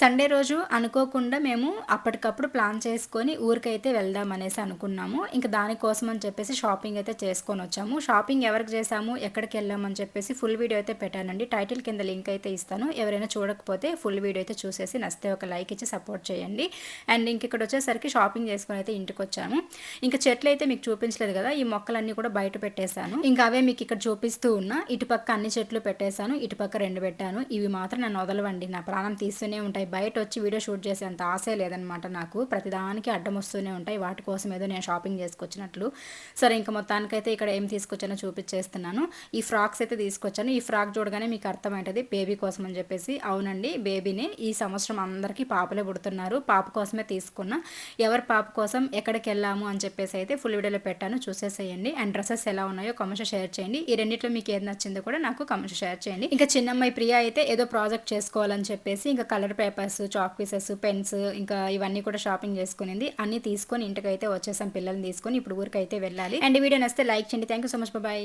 Sunday రోజు అనుకోకుండా మేము అప్పటికప్పుడు ప్లాన్ చేసుకొని ఊరికైతే వెళ్దాం అనేసి అనుకున్నాము. ఇంకా దానికోసం అని చెప్పేసి షాపింగ్ అయితే చేసుకొని వచ్చాము. షాపింగ్ ఎవరికి చేసాము ఎక్కడికి వెళ్ళామని చెప్పేసి ఫుల్ వీడియో అయితే పెట్టానండి. టైటిల్ కింద లింక్ అయితే ఇస్తాను. ఎవరైనా చూడకపోతే ఫుల్ వీడియో అయితే చూసేసి నచ్చితే ఒక లైక్ ఇచ్చి సపోర్ట్ చేయండి. అండ్ ఇంక ఇక్కడ వచ్చేసరికి షాపింగ్ చేసుకొని అయితే ఇంటికి వచ్చాము. ఇంకా చెట్లు అయితే మీకు చూపించలేదు కదా ఈ మొక్కలన్నీ కూడా బయట పెట్టేశాను. ఇంకా అవే మీకు ఇక్కడ చూపిస్తూ ఉన్నా ఇటుపక్క అన్ని చెట్లు పెట్టేశాను ఇటుపక్క రెండు పెట్టాను. ఇవి మాత్రం నన్ను వదలవండి నా ప్రాణం తీస్తూనే ఉంటాయి. బయట వచ్చి వీడియో షూట్ చేసేంత ఆశే లేదనమాట నాకు. ప్రతిదానికి అడ్డం వస్తూనే ఉంటాయి. వాటి కోసం ఏదో నేను షాపింగ్ చేసుకొచ్చినట్లు. సరే ఇంకా మొత్తానికైతే ఇక్కడ ఏం తీసుకొచ్చానో చూపించేస్తున్నాను ఈ ఫ్రాక్స్ అయితే తీసుకొచ్చాను. ఈ ఫ్రాక్ చూడగానే మీకు అర్థమవుతుంది బేబీ కోసం అని చెప్పేసి. అవునండి బేబీని. ఈ సంవత్సరం అందరికీ పాపలే పుడుతున్నారు. పాప కోసమే తీసుకున్నా. ఎవరి పాప కోసం ఎక్కడికి వెళ్ళాము అని చెప్పేసి అయితే ఫుల్ వీడియోలో పెట్టాను. చూసేసేయండి. అండ్ డ్రెస్సెస్ ఎలా ఉన్నాయో కమెంట్స్ షేర్ చేయండి. ఈ రెండిట్లో మీకు ఏది నచ్చిందో కూడా నాకు కమెంట్స్ షేర్ చేయండి. ఇంకా చిన్నమ్మాయి ప్రియా అయితే ఏదో ప్రాజెక్ట్ చేసుకోవాలని చెప్పేసి ఇంకా colour paper papers chalk pieces pens ఇంకా ఇవన్నీ కూడా షాపింగ్ చేసుకునింది. అన్ని తీసుకొని ఇంటికైతే వచ్చేసాం పిల్లల్ని తీసుకొని ఇప్పుడు ఊరికైతే వెళ్ళాలి. అండ్ వీడియో నస్తే లైక్ చేయండి. Thank you so much bye